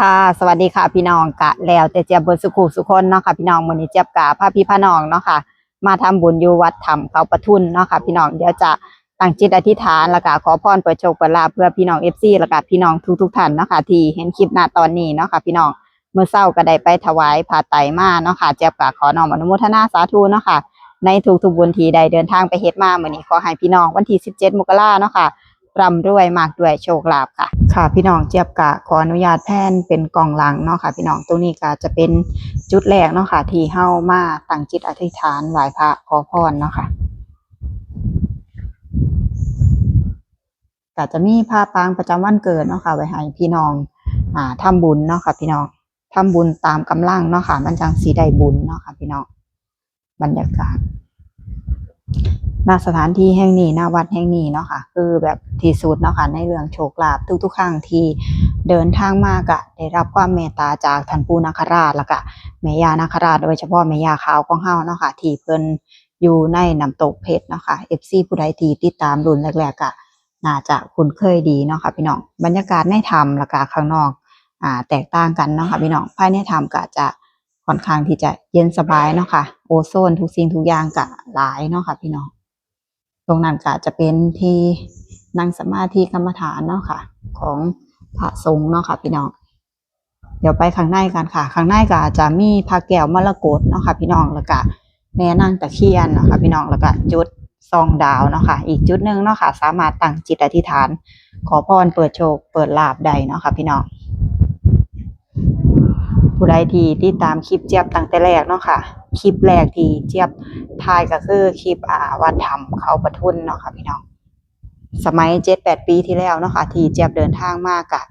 ค่ะสวัสดีค่ะพี่น้องกะแล้วแต่เจี๊ยบบนสุขุสุคนเนาะค่ะพี่น้องมื้อนี้เจี๊ยบกะพาพี่พาน้องเนาะค่ะ มาทำบุญอยู่วัดถ้ำเขาปะทุนเนาะค่ะพี่น้องเดี๋ยวจะตั้งจิตอธิษฐานแล้วก็ขอพรเปิดโชคเปิดลาเพื่อพี่น้อง FC แล้วก็พี่น้องทุกๆท่านเนาะค่ะที่เห็นคลิปหน้าตอนนี้เนาะค่ะพี่น้องเมื่อเช้าก็ได้ไปถวายผ้าไตมาเนาะค่ะเจี๊ยบกะขอน้อมอนุโมทนาสาธุเนาะค่ะในทุกๆบุญที่ได้เดินทางไปเฮ็ดมาเมื้อนี้ขอให้พี่น้องวันที่ 17 มกราเนาะค่ะ ร่ำรวยมากด้วยโชคลาภค่ะ ค่ะ พี่น้องเจี๊ยบกะขออนุญาตแพนเป็นกล่องหลังเนาะค่ะ พี่น้องตรงนี้ก็จะเป็นจุดแรกเนาะค่ะ ที่เฮามาตั้งจิตอธิษฐานไหว้พระขอพรเนาะค่ะก็จะมีผ้าปางประจำวันเกิดเนาะค่ะไว้ให้พี่น้องอ่าทำบุญเนาะค่ะ พี่น้องทำบุญตามกำลังเนาะค่ะ มันจังสีได้บุญเนาะค่ะ พี่น้องบรรยากาศ ณสถานที่แห่งนี้ณวัดแห่งนี้เนาะค่ะ คือแบบที่สุดเนาะค่ะในเรื่องโชคลาภทุกๆครั้งที่เดินทางมากะได้รับความเมตตาจากท่านปู่นาคราชแล้วก็แม่ย่านาคราชโดยเฉพาะแม่ย่าขาวของเฮาเนาะค่ะที่เพิ่นอยู่ในน้ำตกเพชรเนาะค่ะ FC ผู้ใดที่ติดตามรุ่นแรกๆก็น่าจะคุ้นเคยดีเนาะค่ะพี่น้องบรรยากาศในถ้ำแล้วก็ข้างนอกอ่าแตกต่างกันเนาะค่ะพี่น้องภายในถ้ำก็จะค่อนข้างที่จะเย็นสบายเนาะค่ะโอโซนทุกสิ่งทุกอย่างก็หลายเนาะค่ะพี่น้อง ตรงนั้นก็จะเป็นที่นั่งสมาธิกรรมฐานเนาะค่ะ ของพระสงฆ์เนาะค่ะพี่น้อง เดี๋ยวไปข้างในกันค่ะ ข้างในก็จะมีพระแก้วมรกตเนาะค่ะพี่น้องแล้วก็แม่นางตะเคียนเนาะค่ะพี่น้องแล้วก็จุดซองดาวเนาะค่ะ อีกจุดหนึ่งเนาะค่ะ สามารถตั้งจิตอธิษฐาน ขอพรเปิดโชค เปิดลาบได้เนาะค่ะพี่น้อง ผู้ใดที่ติดตามคลิปเจี๊ยบตั้งแต่แรกเนาะค่ะ คลิปแรกที่เจี๊ยบถ่ายก็คือคลิปอ่าวัดธรรมเขาปะทุนเนาะค่ะพี่น้อง สมัยเจ็ดแปดปีที่แล้วเนาะค่ะที่เจี๊ยบเดินทางมากกะ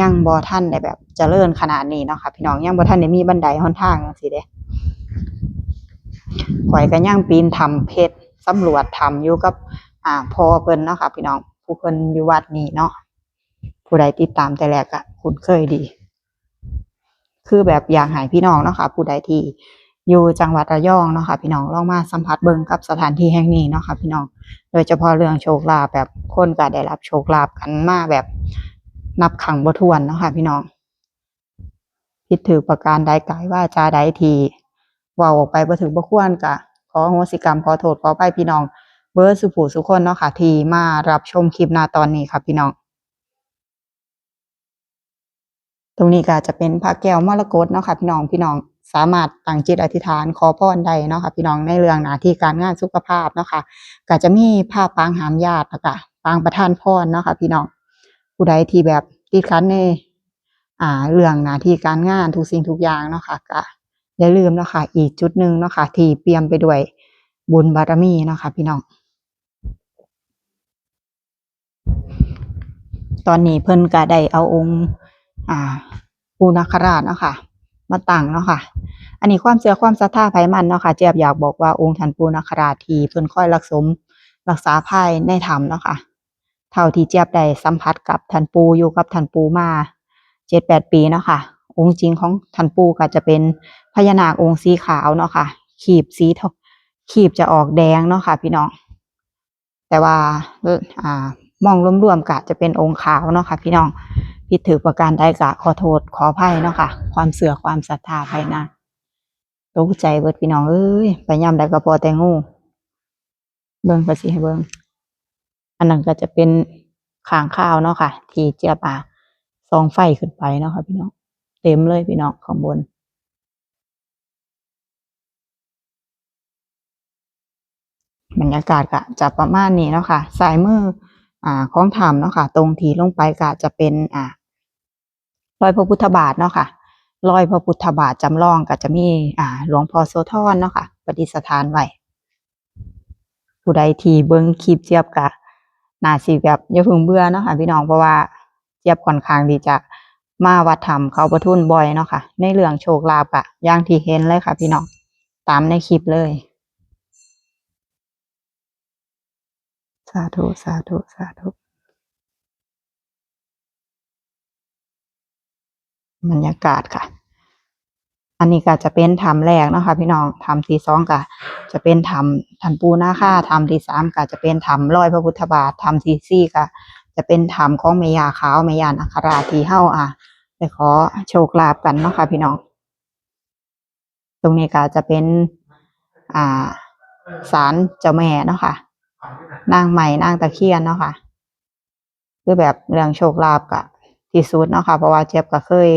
ยังบ่ท่านได้แบบเจริญขนาดนี้เนาะค่ะพี่น้องยังบ่ท่านได้มีบันไดหนทางจังซี่เด้ข่อยก็ยังปีนถ้ำเพชรสำรวจถ้ำอยู่กับ อ่าพ่อเพิ่นเนาะค่ะพี่น้องผู้เพิ่นอยู่วัดนี้เนาะผู้ใดติดตามแต่แรกก็คุ้นเคยดี คือแบบอยากให้พี่น้องเนาะค่ะผู้ใดที่อยู่จังหวัดระยองเนาะค่ะพี่น้องลองมาสัมผัสเบิ่งกับสถานที่แห่งนี้เนาะค่ะพี่น้อง โดยเฉพาะเรื่องโชคลาภแบบคนก็ได้รับโชคลาภกันมาแบบนับขังบ่ถ้วนเนาะค่ะพี่น้องคิดถือประการใดกายว่าจาใดทีว่าออกไปบ่ถือบ่ควรก็ขออโหสิกรรมขอโทษขออภัยพี่น้องเบอร์สุผู้สุคนเนาะค่ะ ที่มารับชมคลิปนาตอนนี้ค่ะพี่น้อง ตรงนี้ก็จะเป็นพระแก้วมรกตเนาะค่ะพี่น้องพี่น้องสามารถตั้งจิตอธิษฐานขอพรได้เนาะค่ะพี่น้องในเรื่องหน้าที่การงานสุขภาพเนาะค่ะก็จะมีภาพปางหามญาติแล้วก็ปางประทานพรเนาะค่ะพี่น้องผู้ใดที่แบบติดขัดในอ่าเรื่องหน้าที่การงานทุกสิ่งทุกอย่างเนาะค่ะก็อย่าลืมเนาะค่ะอีกจุดหนึ่งเนาะค่ะที่เปี่ยมไปด้วยบุญบารมีเนาะค่ะพี่น้อง ตอนนี้เพิ่นก็ได้เอาองค์ อ่าปูนาคราชเนาะค่ะ มาตั้งเนาะค่ะ อันนี้ความเชื่อความศรัทธาไผมันเนาะค่ะเจี๊ยบอยากบอกว่าองค์ท่านปูนาคราชที่เพิ่นค่อยรักสมรักษาภายในถ้ำเนาะค่ะ เท่าที่เจี๊ยบได้สัมผัสกับท่านปูอยู่กับท่านปูมาเจ็ดแปดปีเนาะค่ะ องค์จริงของท่านปูก็จะเป็นพญานาคองค์สีขาวเนาะค่ะ ขีบสีทองขีบจะออกแดงเนาะค่ะ พี่น้อง แต่ว่าอ่ามองรวมๆก็จะเป็นองค์ขาวเนาะค่ะ พี่น้อง ผิดถือประการใดก็ขอโทษขออภัยเนาะค่ะ ความเสื่อความศรัทธาภายในตกใจเบิดพี่น้องเอ้ยไปย่ำใดก็พอแต่งูเบิ่งไปสิให้เบิ่งอันนั้นก็จะเป็นขางข้าวเนาะค่ะ ที่เจียบอ่าซองไฟขึ้นไปเนาะค่ะ พี่น้องเต็มเลยพี่น้องข้างบนบรรยากาศก็จะประมาณนี้เนาะค่ะ สายมือ อ่าของถ้ำเนาะค่ะ ตรงทีลงไปก็จะเป็นอ่ารอยพระพุทธบาทเนาะค่ะรอยพระพุทธบาทจำลองก็จะมีอ่า หลวงพ่อโสธรเนาะค่ะประดิษฐานไว้ผู้ใดที่เบิ่งคลิปเจี๊ยบกะน่าสิแบบอย่าเพิ่งเบื่อเนาะค่ะพี่น้องเพราะว่าเจียบค่อนข้างที่จะมาวัดถ้ำเขาประทุนบ่อยเนาะค่ะ ในเรื่องโชคลาภกะอย่างที่เห็นเลยค่ะ พี่น้องตามในคลิปเลย สาธุ สาธุ สาธุ บรรยากาศค่ะ อันนี้ก็จะเป็นถ้ำแรกนะคะพี่น้องถ้ำที่สองก็จะเป็นถ้ำถ้ำปูนาค่าถ้ำที่สามก็จะเป็นถ้ำลอยพระพุทธบาทถ้ำที่สี่ก็จะเป็นธรรมของเมยาขาวเมยานาคราทีเฮาอะไปขอโชคลาภกันเนาะค่ะพี่น้อง ตรงนี้ก็จะเป็น อ่าศาลเจ้าแม่เนาะค่ะ นางใหม่นางตะเคียนเนาะค่ะ คือแบบเรื่องโชคลาภกะที่สุดเนาะค่ะเพราะว่าเจี๊ยบก็เคย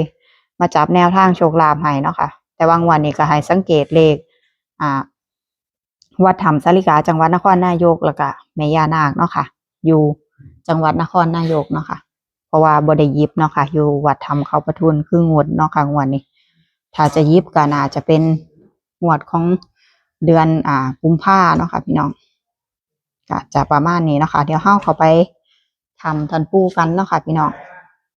มาจับแนวทางโชคลาภให้เนาะค่ะ แต่บางวันนี้ก็ให้สังเกตเลข อ่า วัดถ้ำสาริกาจังหวัดนครนายกแล้วก็แม่ย่านาคเนาะค่ะ อยู่จังหวัดนครนายกเนาะค่ะ เพราะว่าบดยิบเนาะค่ะ อยู่วัดถ้ำเขาประทุนคืองวดเนาะค่ะงวดนี้ ถ้าจะยิบก็น่าจะเป็นงวดของเดือนอ่ากุมภาเนาะค่ะพี่น้อง ก็จะประมาณนี้เนาะค่ะเดี๋ยวเฮาเข้าไปทำทันปูกันเนาะค่ะพี่น้อง